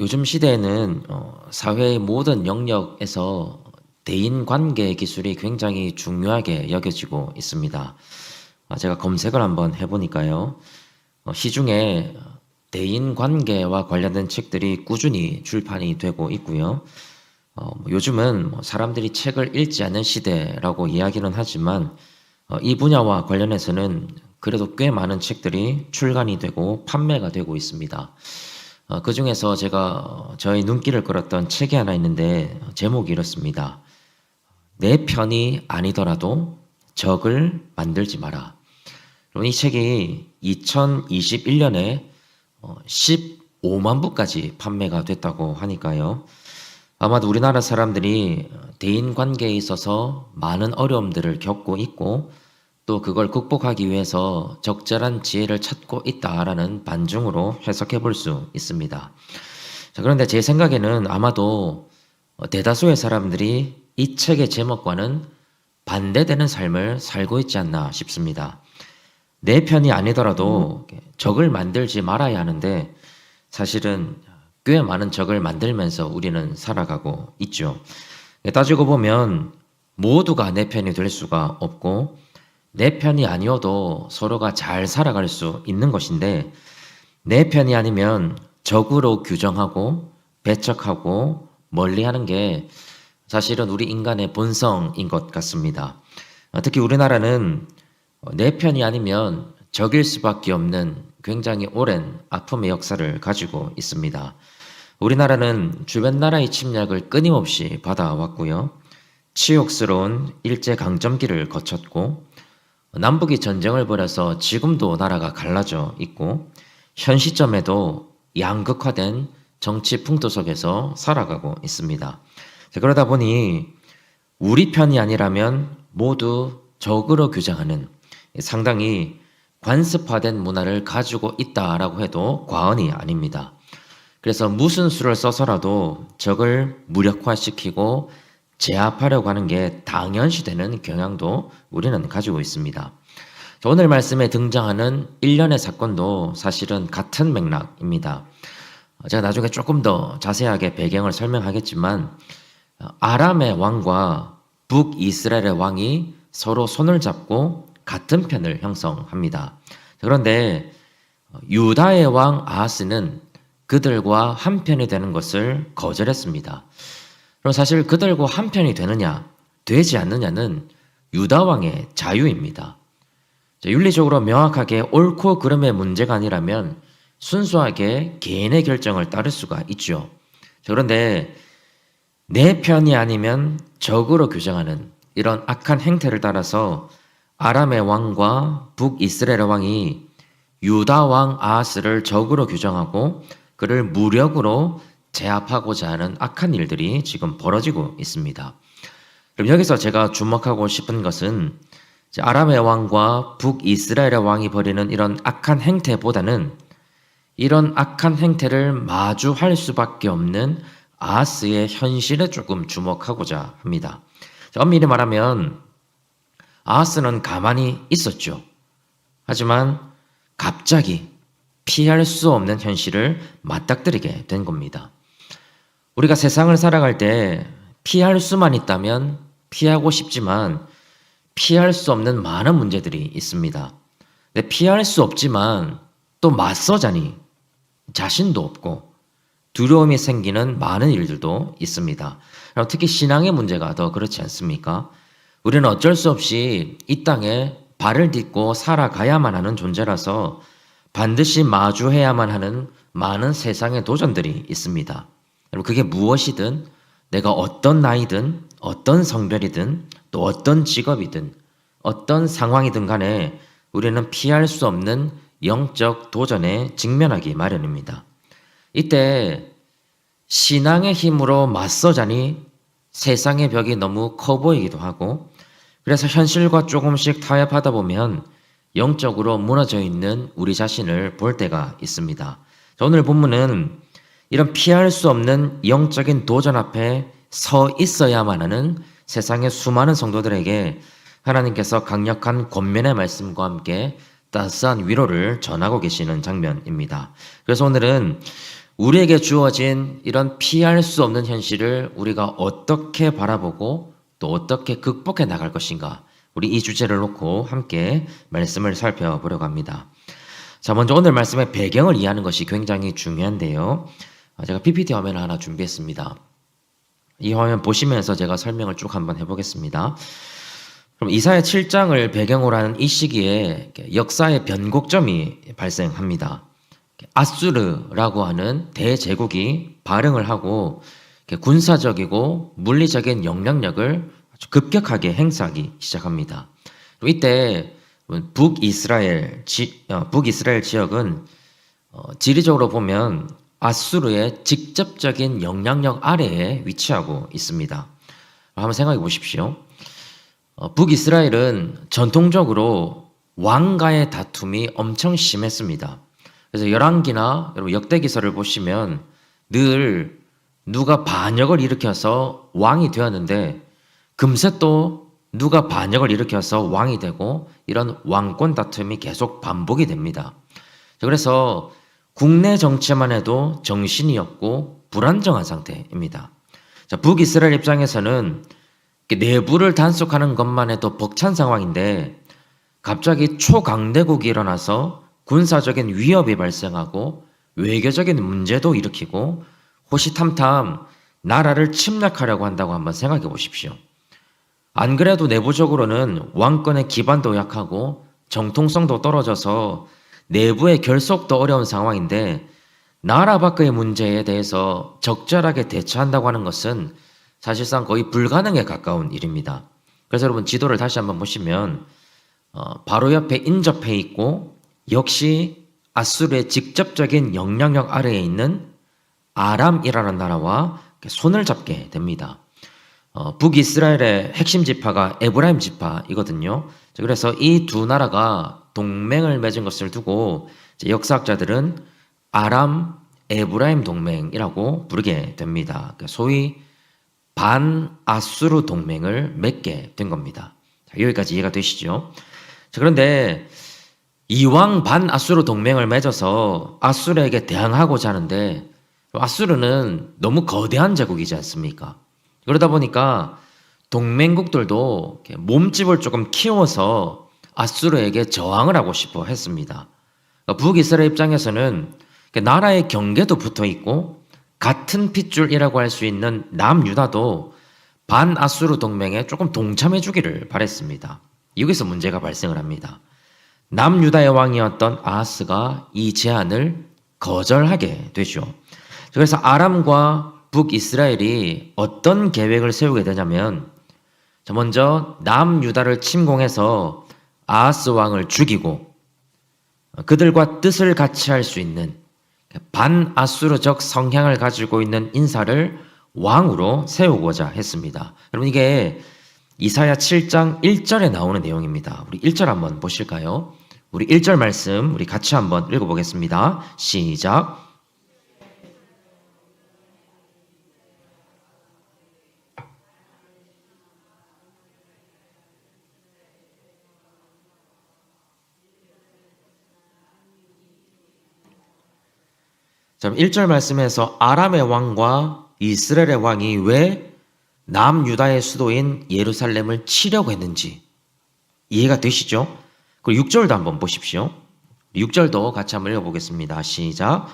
요즘 시대에는 어, 사회의 모든 영역에서 대인 관계 기술이 굉장히 중요하게 여겨지고 있습니다. 아, 제가 검색을 한번 해보니까요. 어, 시중에 대인 관계와 관련된 책들이 꾸준히 출판이 되고 있고요. 어, 뭐 요즘은 뭐 사람들이 책을 읽지 않는 시대라고 이야기는 하지만 어, 이 분야와 관련해서는 그래도 꽤 많은 책들이 출간이 되고 판매가 되고 있습니다. 어, 그 중에서 제가 어, 저의 눈길을 끌었던 책이 하나 있는데 어, 제목이 이렇습니다. 내 편이 아니더라도 적을 만들지 마라. 이 책이 2021년에 15만 부까지 판매가 됐다고 하니까요. 아마도 우리나라 사람들이 대인 관계에 있어서 많은 어려움들을 겪고 있고 또 그걸 극복하기 위해서 적절한 지혜를 찾고 있다라는 반중으로 해석해 볼 수 있습니다. 자, 그런데 제 생각에는 아마도 대다수의 사람들이 이 책의 제목과는 반대되는 삶을 살고 있지 않나 싶습니다. 내 편이 아니더라도 적을 만들지 말아야 하는데 사실은 꽤 많은 적을 만들면서 우리는 살아가고 있죠. 따지고 보면 모두가 내 편이 될 수가 없고 내 편이 아니어도 서로가 잘 살아갈 수 있는 것인데 내 편이 아니면 적으로 규정하고 배척하고 멀리하는 게 사실은 우리 인간의 본성인 것 같습니다. 특히 우리나라는 내 편이 아니면 적일 수밖에 없는 굉장히 오랜 아픔의 역사를 가지고 있습니다. 우리나라는 주변 나라의 침략을 끊임없이 받아왔고요. 치욕스러운 일제 강점기를 거쳤고, 남북이 전쟁을 벌여서 지금도 나라가 갈라져 있고, 현 시점에도 양극화된 정치 풍토 속에서 살아가고 있습니다. 그러다 보니 우리 편이 아니라면 모두 적으로 규정하는 상당히 관습화된 문화를 가지고 있다라고 해도 과언이 아닙니다. 그래서 무슨 수를 써서라도 적을 무력화시키고 제압하려고 하는 게 당연시되는 경향도 우리는 가지고 있습니다. 오늘 말씀에 등장하는 일련의 사건도 사실은 같은 맥락입니다. 제가 나중에 조금 더 자세하게 배경을 설명하겠지만 아람의 왕과 북이스라엘의 왕이 서로 손을 잡고 같은 편을 형성합니다. 그런데 유다의 왕 아하스는 그들과 한편이 되는 것을 거절했습니다. 그럼 사실 그들과 한편이 되느냐, 되지 않느냐는 유다 왕의 자유입니다. 윤리적으로 명확하게 옳고 그름의 문제가 아니라면 순수하게 개인의 결정을 따를 수가 있죠. 그런데 내 편이 아니면 적으로 규정하는 이런 악한 행태를 따라서 아람의 왕과 북이스라엘 왕이 유다 왕 아하스를 적으로 규정하고 그를 무력으로 제압하고자 하는 악한 일들이 지금 벌어지고 있습니다. 그럼 여기서 제가 주목하고 싶은 것은 아람의 왕과 북이스라엘의 왕이 벌이는 이런 악한 행태보다는 이런 악한 행태를 마주할 수밖에 없는 아하스의 현실에 조금 주목하고자 합니다. 엄밀히 말하면 아하스는 가만히 있었죠. 하지만 갑자기 피할 수 없는 현실을 맞닥뜨리게 된 겁니다. 우리가 세상을 살아갈 때 피할 수만 있다면 피하고 싶지만 피할 수 없는 많은 문제들이 있습니다. 피할 수 없지만 또 맞서자니 자신도 없고 두려움이 생기는 많은 일들도 있습니다. 특히 신앙의 문제가 더 그렇지 않습니까? 우리는 어쩔 수 없이 이 땅에 발을 딛고 살아가야만 하는 존재라서 반드시 마주해야만 하는 많은 세상의 도전들이 있습니다. 여러분, 그게 무엇이든 내가 어떤 나이든 어떤 성별이든 또 어떤 직업이든 어떤 상황이든 간에 우리는 피할 수 없는 영적 도전에 직면하기 마련입니다. 이때 신앙의 힘으로 맞서자니 세상의 벽이 너무 커 보이기도 하고 그래서 현실과 조금씩 타협하다 보면 영적으로 무너져 있는 우리 자신을 볼 때가 있습니다. 오늘 본문은 이런 피할 수 없는 영적인 도전 앞에 서 있어야만 하는 세상의 수많은 성도들에게 하나님께서 강력한 권면의 말씀과 함께 따스한 위로를 전하고 계시는 장면입니다. 그래서 오늘은 우리에게 주어진 이런 피할 수 없는 현실을 우리가 어떻게 바라보고 또 어떻게 극복해 나갈 것인가. 우리 이 주제를 놓고 함께 말씀을 살펴보려고 합니다. 자, 먼저 오늘 말씀의 배경을 이해하는 것이 굉장히 중요한데요. 아, 제가 PPT 화면을 하나 준비했습니다. 이 화면 보시면서 제가 설명을 쭉 한번 해보겠습니다. 그럼 이사야 7장을 배경으로 하는 이 시기에 역사의 변곡점이 발생합니다. 아수르라고 하는 대제국이 발흥을 하고 군사적이고 물리적인 영향력을 아주 급격하게 행사하기 시작합니다. 이때 북이스라엘 지, 어, 북이스라엘 지역은 어, 지리적으로 보면 아수르의 직접적인 영향력 아래에 위치하고 있습니다. 한번 생각해 보십시오. 어, 북이스라엘은 전통적으로 왕가의 다툼이 엄청 심했습니다. 그래서 열왕기나 여러분 역대기서를 보시면 늘 누가 반역을 일으켜서 왕이 되었는데 금세 또 누가 반역을 일으켜서 왕이 되고 이런 왕권 다툼이 계속 반복이 됩니다. 그래서 국내 정치만 해도 정신이 없고 불안정한 상태입니다. 자, 북이스라엘 입장에서는 내부를 단속하는 것만 해도 벅찬 상황인데 갑자기 초강대국이 일어나서 군사적인 위협이 발생하고 외교적인 문제도 일으키고 호시탐탐 나라를 침략하려고 한다고 한번 생각해 보십시오. 안 그래도 내부적으로는 왕권의 기반도 약하고 정통성도 떨어져서 내부의 결속도 어려운 상황인데 나라 밖의 문제에 대해서 적절하게 대처한다고 하는 것은 사실상 거의 불가능에 가까운 일입니다. 그래서 여러분 지도를 다시 한번 보시면 어, 바로 옆에 인접해 있고 역시 아수르의 직접적인 영향력 아래에 있는 아람이라는 나라와 손을 잡게 됩니다. 어, 북이스라엘의 핵심 지파가 에브라임 지파이거든요. 그래서 이 두 나라가 동맹을 맺은 것을 두고 역사학자들은 아람 에브라임 동맹이라고 부르게 됩니다. 그러니까 소위 반 아수르 동맹을 맺게 된 겁니다. 여기까지 이해가 되시죠? 그런데 이왕 반 아수르 동맹을 맺어서 아수르에게 대항하고자 하는데 아수르는 너무 거대한 제국이지 않습니까? 그러다 보니까 동맹국들도 몸집을 조금 키워서 아수르에게 저항을 하고 싶어 했습니다. 그러니까 북이스라엘 입장에서는 나라의 경계도 붙어 있고 같은 핏줄이라고 할 수 있는 남유다도 반아수르 동맹에 조금 동참해 주기를 바랬습니다. 여기서 문제가 발생을 합니다. 남유다의 왕이었던 아하스가 이 제안을 거절하게 되죠. 그래서 아람과 북이스라엘이 어떤 계획을 세우게 되냐면 먼저 남유다를 침공해서 아하스 왕을 죽이고 그들과 뜻을 같이 할 수 있는 반아수르적 성향을 가지고 있는 인사를 왕으로 세우고자 했습니다. 여러분 이게 이사야 7장 1절에 나오는 내용입니다. 우리 1절 한번 보실까요? 우리 1절 말씀 우리 같이 한번 읽어보겠습니다. 시작. 자, 1절 말씀에서 아람의 왕과 이스라엘의 왕이 왜 남유다의 수도인 예루살렘을 치려고 했는지 이해가 되시죠? 그리고 6절도 한번 보십시오. 6절도 같이 한번 읽어보겠습니다. 시작.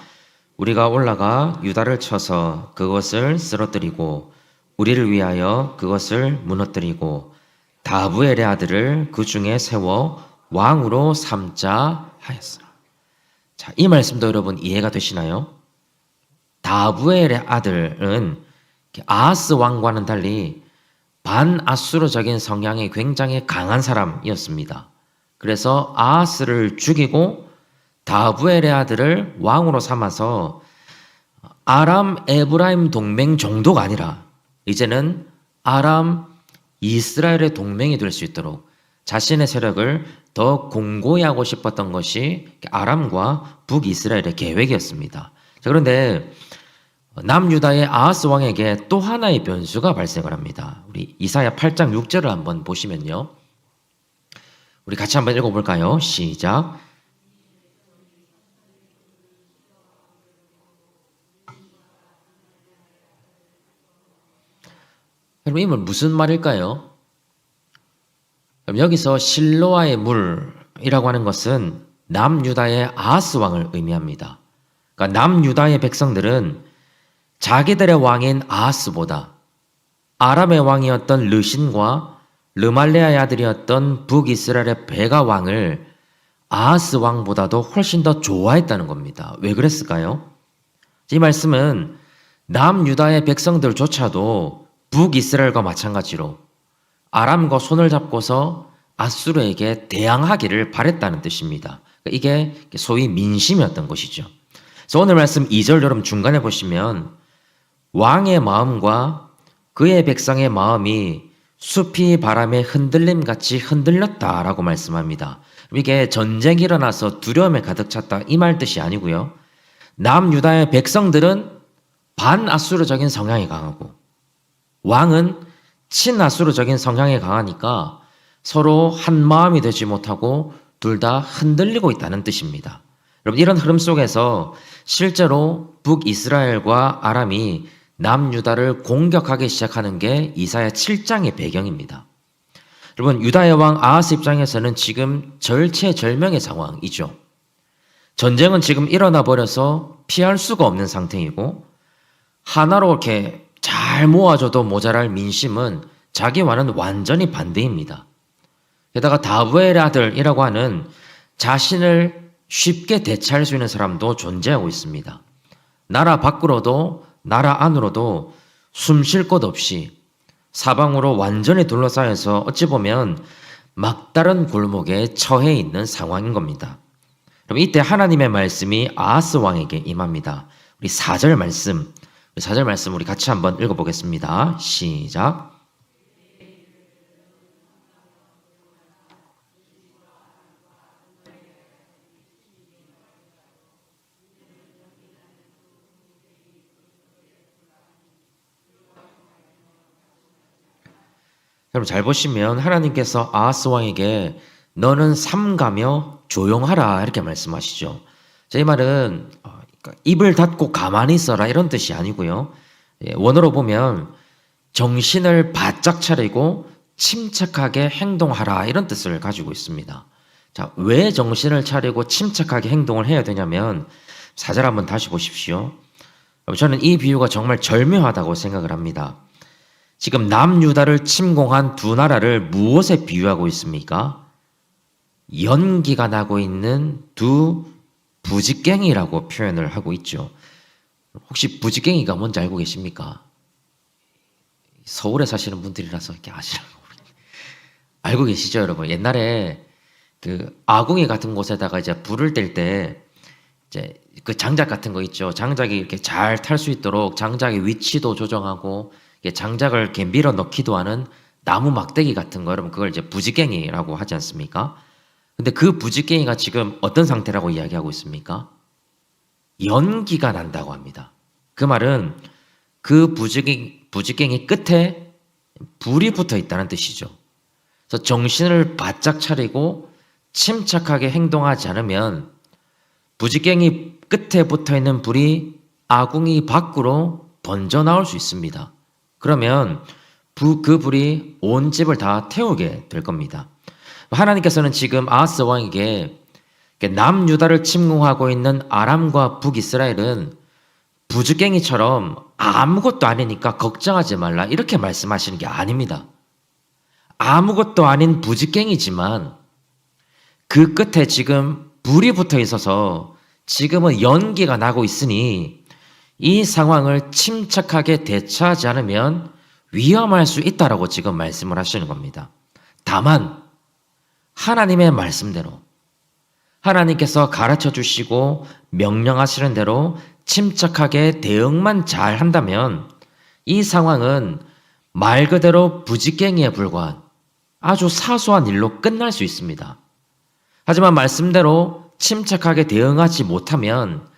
우리가 올라가 유다를 쳐서 그것을 쓰러뜨리고 우리를 위하여 그것을 무너뜨리고 다부엘의 아들을 그 중에 세워 왕으로 삼자 하였으나. 자, 이 말씀도 여러분 이해가 되시나요? 다부엘의 아들은 아하스 왕과는 달리 반아수르적인 성향이 굉장히 강한 사람이었습니다. 그래서 아하스를 죽이고 다부엘의 아들을 왕으로 삼아서 아람 에브라임 동맹 정도가 아니라 이제는 아람 이스라엘의 동맹이 될 수 있도록 자신의 세력을 더 공고히 하고 싶었던 것이 아람과 북이스라엘의 계획이었습니다. 자, 그런데 남유다의 아하스 왕에게 또 하나의 변수가 발생을 합니다. 우리 이사야 8장 6절을 한번 보시면요. 우리 같이 한번 읽어볼까요? 시작. 여러분, 이 말 무슨 말일까요? 여기서 실로아의 물이라고 하는 것은 남유다의 아하스 왕을 의미합니다. 그러니까 남유다의 백성들은 자기들의 왕인 아하스보다 아람의 왕이었던 르신과 르말레아의 아들이었던 북이스라엘의 베가 왕을 아하스 왕보다도 훨씬 더 좋아했다는 겁니다. 왜 그랬을까요? 이 말씀은 남유다의 백성들조차도 북이스라엘과 마찬가지로 아람과 손을 잡고서 아수르에게 대항하기를 바랬다는 뜻입니다. 이게 소위 민심이었던 것이죠. 그래서 오늘 말씀 2절 여러분 중간에 보시면 왕의 마음과 그의 백성의 마음이 숲이 바람에 흔들림 같이 흔들렸다라고 말씀합니다. 이게 전쟁이 일어나서 두려움에 가득 찼다 이 말 뜻이 아니고요. 남유다의 백성들은 반아수르적인 성향이 강하고 왕은 친아수르적인 성향이 강하니까 서로 한 마음이 되지 못하고 둘 다 흔들리고 있다는 뜻입니다. 여러분 이런 흐름 속에서 실제로 북이스라엘과 아람이 남유다를 공격하기 시작하는 게 이사야 7장의 배경입니다. 여러분 유다의 왕 아하스 입장에서는 지금 절체절명의 상황이죠. 전쟁은 지금 일어나 버려서 피할 수가 없는 상태이고 하나로 이렇게 잘 모아줘도 모자랄 민심은 자기와는 완전히 반대입니다. 게다가 다브엘의 아들이라고 하는 자신을 쉽게 대체할 수 있는 사람도 존재하고 있습니다. 나라 밖으로도 나라 안으로도 숨 쉴 곳 없이 사방으로 완전히 둘러싸여서 어찌 보면 막다른 골목에 처해 있는 상황인 겁니다. 그럼 이때 하나님의 말씀이 아하스 왕에게 임합니다. 우리 4절 말씀, 4절 말씀 우리 같이 한번 읽어보겠습니다. 시작. 여러분 잘 보시면 하나님께서 아하스 왕에게 너는 삼가며 조용하라 이렇게 말씀하시죠. 이 말은 어, 그러니까 입을 닫고 가만히 있어라 이런 뜻이 아니고요. 예, 원어로 보면 정신을 바짝 차리고 침착하게 행동하라 이런 뜻을 가지고 있습니다. 자, 왜 정신을 차리고 침착하게 행동을 해야 되냐면 사절 한번 다시 보십시오. 저는 이 비유가 정말 절묘하다고 생각을 합니다. 지금 남유다를 침공한 두 나라를 무엇에 비유하고 있습니까? 연기가 나고 있는 두 부직갱이라고 표현을 하고 있죠. 혹시 부직갱이가 뭔지 알고 계십니까? 서울에 사시는 분들이라서 이렇게 아시라고. 알고 계시죠, 여러분? 옛날에 그 아궁이 같은 곳에다가 이제 불을 뗄 때 이제 그 장작 같은 거 있죠. 장작이 이렇게 잘 탈 수 있도록 장작의 위치도 조정하고 장작을 이렇게 밀어 넣기도 하는 나무 막대기 같은 거 여러분 그걸 이제 부지깽이라고 하지 않습니까? 근데 그 부지깽이가 지금 어떤 상태라고 이야기하고 있습니까? 연기가 난다고 합니다. 그 말은 그 부지깽이, 부지깽이 끝에 불이 붙어 있다는 뜻이죠. 그래서 정신을 바짝 차리고 침착하게 행동하지 않으면 부지깽이 끝에 붙어 있는 불이 아궁이 밖으로 번져 나올 수 있습니다. 그러면 부, 그 불이 온 집을 다 태우게 될 겁니다. 하나님께서는 지금 아하스 왕에게 남유다를 침공하고 있는 아람과 북이스라엘은 부주깽이처럼 아무것도 아니니까 걱정하지 말라 이렇게 말씀하시는 게 아닙니다. 아무것도 아닌 부지깽이지만 그 끝에 지금 불이 붙어 있어서 지금은 연기가 나고 있으니 이 상황을 침착하게 대처하지 않으면 위험할 수 있다라고 지금 말씀을 하시는 겁니다. 다만 하나님의 말씀대로 하나님께서 가르쳐 주시고 명령하시는 대로 침착하게 대응만 잘 한다면 이 상황은 말 그대로 부지깽이에 불과한 아주 사소한 일로 끝날 수 있습니다. 하지만 말씀대로 침착하게 대응하지 못하면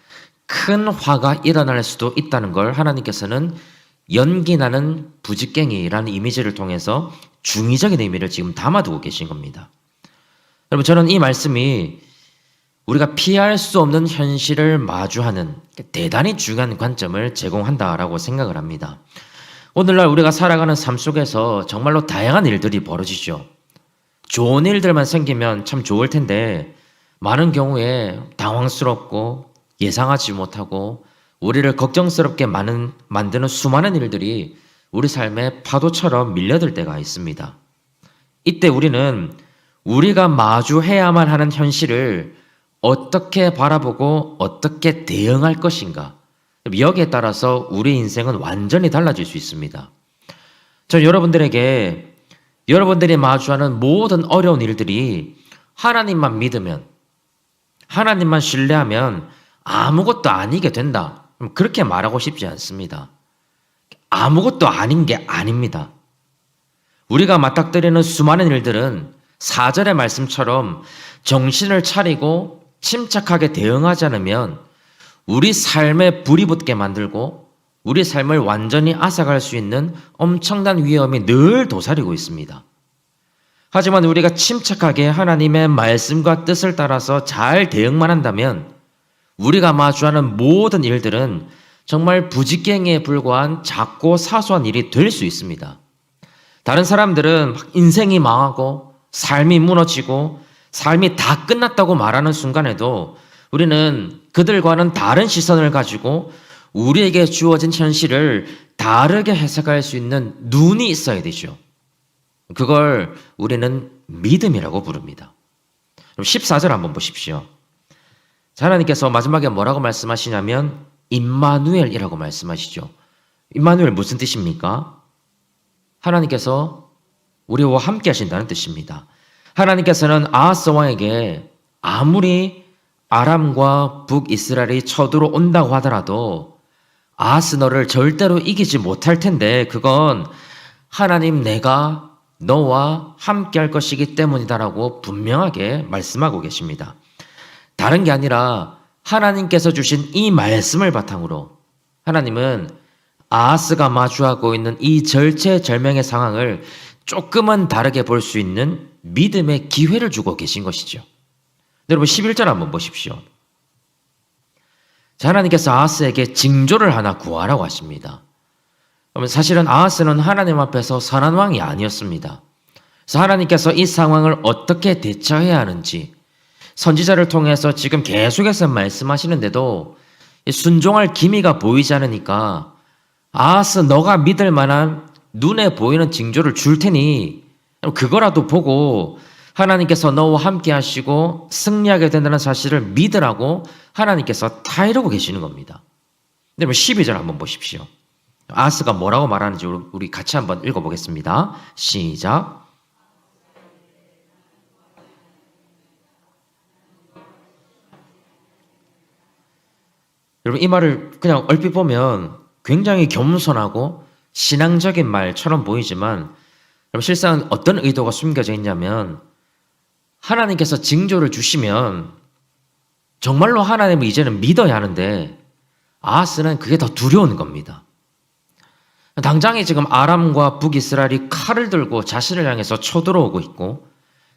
큰 화가 일어날 수도 있다는 걸 하나님께서는 연기나는 부직갱이라는 이미지를 통해서 중의적인 의미를 지금 담아두고 계신 겁니다. 여러분, 저는 이 말씀이 우리가 피할 수 없는 현실을 마주하는 대단히 중요한 관점을 제공한다라고 생각을 합니다. 오늘날 우리가 살아가는 삶 속에서 정말로 다양한 일들이 벌어지죠. 좋은 일들만 생기면 참 좋을 텐데 많은 경우에 당황스럽고 예상하지 못하고 우리를 걱정스럽게 많은, 만드는 수많은 일들이 우리 삶에 파도처럼 밀려들 때가 있습니다. 이때 우리는 우리가 마주해야만 하는 현실을 어떻게 바라보고 어떻게 대응할 것인가. 여기에 따라서 우리 인생은 완전히 달라질 수 있습니다. 저 여러분들에게 여러분들이 마주하는 모든 어려운 일들이 하나님만 믿으면, 하나님만 신뢰하면 아무것도 아니게 된다. 그렇게 말하고 싶지 않습니다. 아무것도 아닌 게 아닙니다. 우리가 맞닥뜨리는 수많은 일들은 사절의 말씀처럼 정신을 차리고 침착하게 대응하지 않으면 우리 삶에 불이 붙게 만들고 우리 삶을 완전히 앗아갈 수 있는 엄청난 위험이 늘 도사리고 있습니다. 하지만 우리가 침착하게 하나님의 말씀과 뜻을 따라서 잘 대응만 한다면 우리가 마주하는 모든 일들은 정말 부직갱이에 불과한 작고 사소한 일이 될 수 있습니다. 다른 사람들은 인생이 망하고 삶이 무너지고 삶이 다 끝났다고 말하는 순간에도 우리는 그들과는 다른 시선을 가지고 우리에게 주어진 현실을 다르게 해석할 수 있는 눈이 있어야 되죠. 그걸 우리는 믿음이라고 부릅니다. 14절 한번 보십시오. 하나님께서 마지막에 뭐라고 말씀하시냐면 임마누엘이라고 말씀하시죠. 임마누엘 무슨 뜻입니까? 하나님께서 우리와 함께 하신다는 뜻입니다. 하나님께서는 아하스 왕에게 아무리 아람과 북이스라엘이 쳐들어온다고 하더라도 아하스 너를 절대로 이기지 못할 텐데 그건 하나님 내가 너와 함께 할 것이기 때문이다라고 분명하게 말씀하고 계십니다. 다른 게 아니라 하나님께서 주신 이 말씀을 바탕으로 하나님은 아하스가 마주하고 있는 이 절체절명의 상황을 조금은 다르게 볼 수 있는 믿음의 기회를 주고 계신 것이죠. 여러분 11절 한번 보십시오. 자, 하나님께서 아하스에게 징조를 하나 구하라고 하십니다. 그러면 사실은 아하스는 하나님 앞에서 선한 왕이 아니었습니다. 그래서 하나님께서 이 상황을 어떻게 대처해야 하는지 선지자를 통해서 지금 계속해서 말씀하시는데도 순종할 기미가 보이지 않으니까 아하스 너가 믿을 만한 눈에 보이는 징조를 줄 테니 그거라도 보고 하나님께서 너와 함께 하시고 승리하게 된다는 사실을 믿으라고 하나님께서 타이르고 계시는 겁니다. 여러분 12절 한번 보십시오. 아스가 뭐라고 말하는지 우리 같이 한번 읽어보겠습니다. 시작. 여러분 이 말을 그냥 얼핏 보면 굉장히 겸손하고 신앙적인 말처럼 보이지만 실상 어떤 의도가 숨겨져 있냐면 하나님께서 징조를 주시면 정말로 하나님을 이제는 믿어야 하는데 아하스는 그게 더 두려운 겁니다. 당장에 지금 아람과 북이스라엘이 칼을 들고 자신을 향해서 쳐들어오고 있고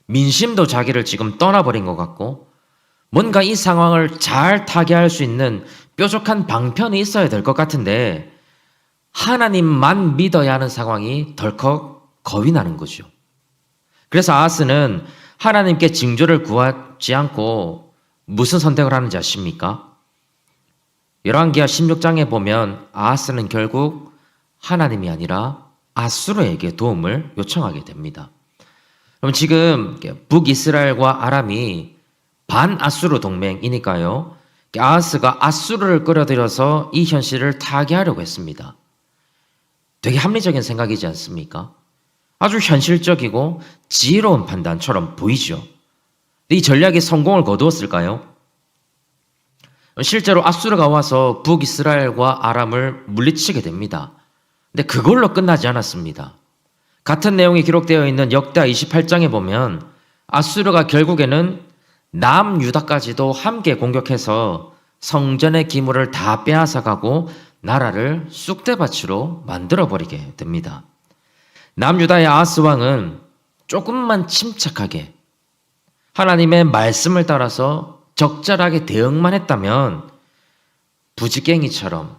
민심도 자기를 지금 떠나버린 것 같고 뭔가 이 상황을 잘 타개할 수 있는 뾰족한 방편이 있어야 될 것 같은데 하나님만 믿어야 하는 상황이 덜컥 겁이 나는 거죠. 그래서 아하스는 하나님께 징조를 구하지 않고 무슨 선택을 하는지 아십니까? 열왕기하 16장에 보면 아하스는 결국 하나님이 아니라 아수르에게 도움을 요청하게 됩니다. 그럼 지금 북이스라엘과 아람이 반아수르 동맹이니까요. 아하스가 아수르를 끌어들여서 이 현실을 타개하려고 했습니다. 되게 합리적인 생각이지 않습니까? 아주 현실적이고 지혜로운 판단처럼 보이죠. 이 전략이 성공을 거두었을까요? 실제로 아수르가 와서 북이스라엘과 아람을 물리치게 됩니다. 근데 그걸로 끝나지 않았습니다. 같은 내용이 기록되어 있는 역대 28장에 보면 아수르가 결국에는 남유다까지도 함께 공격해서 성전의 기물을 다 빼앗아가고 나라를 쑥대밭으로 만들어버리게 됩니다. 남유다의 아스 왕은 조금만 침착하게 하나님의 말씀을 따라서 적절하게 대응만 했다면 부지깽이처럼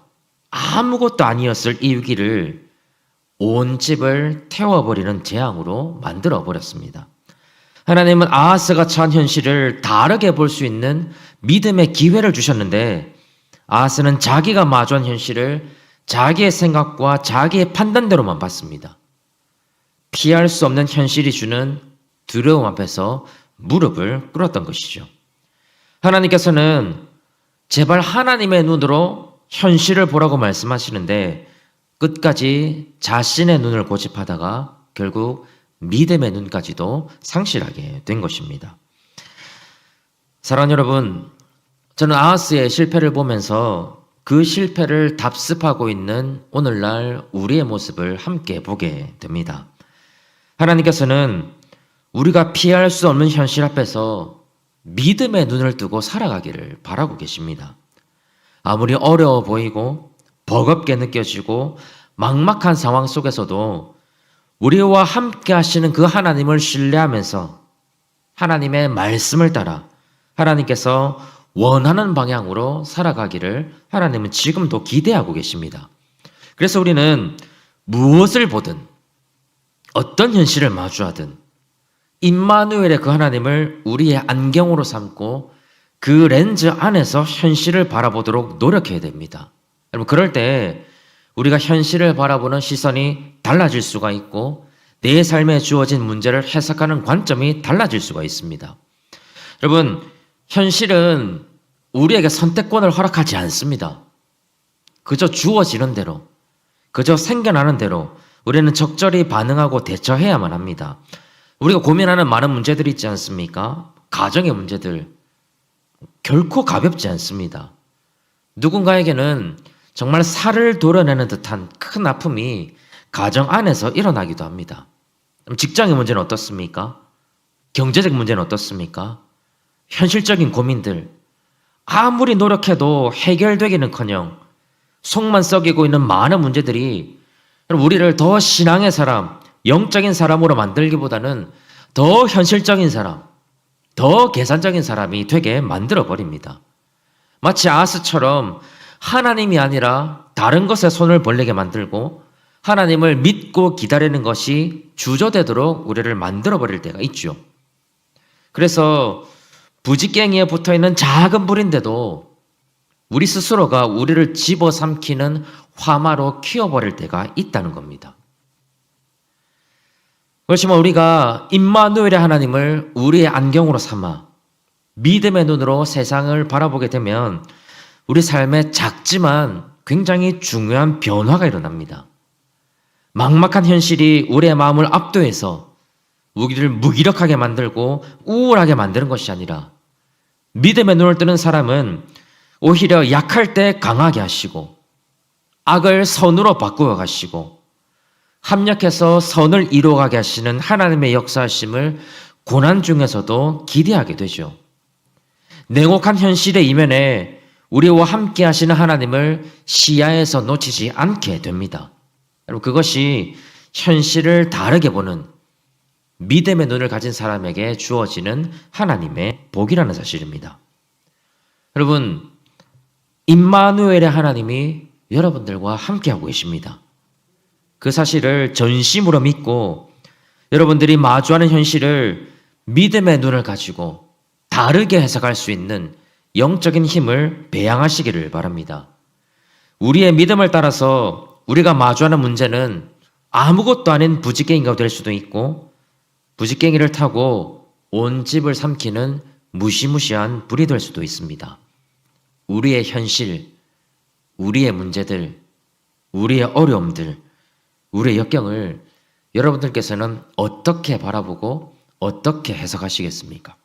아무것도 아니었을 이 위기를 온 집을 태워버리는 재앙으로 만들어 버렸습니다. 하나님은 아하스가 처한 현실을 다르게 볼 수 있는 믿음의 기회를 주셨는데 아하스는 자기가 마주한 현실을 자기의 생각과 자기의 판단대로만 봤습니다. 피할 수 없는 현실이 주는 두려움 앞에서 무릎을 꿇었던 것이죠. 하나님께서는 제발 하나님의 눈으로 현실을 보라고 말씀하시는데 끝까지 자신의 눈을 고집하다가 결국 믿음의 눈까지도 상실하게 된 것입니다. 사랑하는 여러분, 저는 아하스의 실패를 보면서 그 실패를 답습하고 있는 오늘날 우리의 모습을 함께 보게 됩니다. 하나님께서는 우리가 피할 수 없는 현실 앞에서 믿음의 눈을 뜨고 살아가기를 바라고 계십니다. 아무리 어려워 보이고 버겁게 느껴지고 막막한 상황 속에서도 우리와 함께 하시는 그 하나님을 신뢰하면서 하나님의 말씀을 따라 하나님께서 원하는 방향으로 살아가기를 하나님은 지금도 기대하고 계십니다. 그래서 우리는 무엇을 보든 어떤 현실을 마주하든 임마누엘의 그 하나님을 우리의 안경으로 삼고 그 렌즈 안에서 현실을 바라보도록 노력해야 됩니다. 여러분 그럴 때 우리가 현실을 바라보는 시선이 달라질 수가 있고 내 삶에 주어진 문제를 해석하는 관점이 달라질 수가 있습니다. 여러분 현실은 우리에게 선택권을 허락하지 않습니다. 그저 주어지는 대로, 그저 생겨나는 대로 우리는 적절히 반응하고 대처해야만 합니다. 우리가 고민하는 많은 문제들이 있지 않습니까? 가정의 문제들. 결코 가볍지 않습니다. 누군가에게는 정말 살을 도려내는 듯한 큰 아픔이 가정 안에서 일어나기도 합니다. 직장의 문제는 어떻습니까? 경제적 문제는 어떻습니까? 현실적인 고민들. 아무리 노력해도 해결되기는 커녕 속만 썩이고 있는 많은 문제들이 우리를 더 신앙의 사람, 영적인 사람으로 만들기보다는 더 현실적인 사람, 더 계산적인 사람이 되게 만들어 버립니다. 마치 아스처럼 하나님이 아니라 다른 것에 손을 벌리게 만들고 하나님을 믿고 기다리는 것이 주저되도록 우리를 만들어 버릴 때가 있죠. 그래서 부지깽이에 붙어 있는 작은 불인데도 우리 스스로가 우리를 집어삼키는 화마로 키워버릴 때가 있다는 겁니다. 그렇지만 우리가 임마누엘의 하나님을 우리의 안경으로 삼아 믿음의 눈으로 세상을 바라보게 되면 우리 삶에 작지만 굉장히 중요한 변화가 일어납니다. 막막한 현실이 우리의 마음을 압도해서 우리를 무기력하게 만들고 우울하게 만드는 것이 아니라 믿음의 눈을 뜨는 사람은 오히려 약할 때 강하게 하시고 악을 선으로 바꾸어 가시고 합력해서 선을 이루어가게 하시는 하나님의 역사하심을 고난 중에서도 기대하게 되죠. 냉혹한 현실의 이면에 우리와 함께 하시는 하나님을 시야에서 놓치지 않게 됩니다. 여러분, 그것이 현실을 다르게 보는 믿음의 눈을 가진 사람에게 주어지는 하나님의 복이라는 사실입니다. 여러분, 임마누엘의 하나님이 여러분들과 함께하고 계십니다. 그 사실을 전심으로 믿고 여러분들이 마주하는 현실을 믿음의 눈을 가지고 다르게 해석할 수 있는 영적인 힘을 배양하시기를 바랍니다. 우리의 믿음을 따라서 우리가 마주하는 문제는 아무것도 아닌 부지깽이가 될 수도 있고 부지깽이를 타고 온 집을 삼키는 무시무시한 불이 될 수도 있습니다. 우리의 현실, 우리의 문제들, 우리의 어려움들, 우리의 역경을 여러분들께서는 어떻게 바라보고 어떻게 해석하시겠습니까?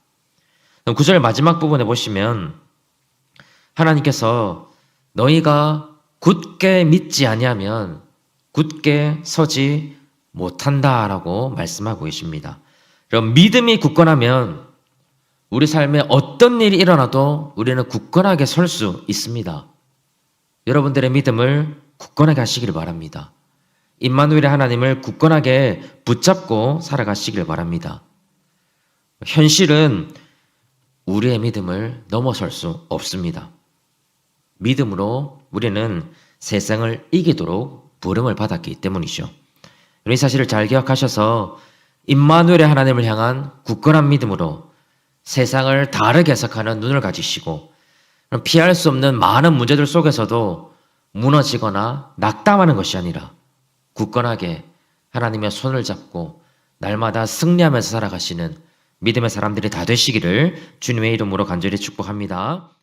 구절 마지막 부분에 보시면 하나님께서 너희가 굳게 믿지 아니하면 굳게 서지 못한다라고 말씀하고 계십니다. 그럼 믿음이 굳건하면 우리 삶에 어떤 일이 일어나도 우리는 굳건하게 설 수 있습니다. 여러분들의 믿음을 굳건하게 하시기를 바랍니다. 임마누엘의 하나님을 굳건하게 붙잡고 살아가시길 바랍니다. 현실은 우리의 믿음을 넘어설 수 없습니다. 믿음으로 우리는 세상을 이기도록 부름을 받았기 때문이죠. 이 사실을 잘 기억하셔서 임마누엘의 하나님을 향한 굳건한 믿음으로 세상을 다르게 해석하는 눈을 가지시고 피할 수 없는 많은 문제들 속에서도 무너지거나 낙담하는 것이 아니라 굳건하게 하나님의 손을 잡고 날마다 승리하면서 살아가시는 믿음의 사람들이 다 되시기를 주님의 이름으로 간절히 축복합니다.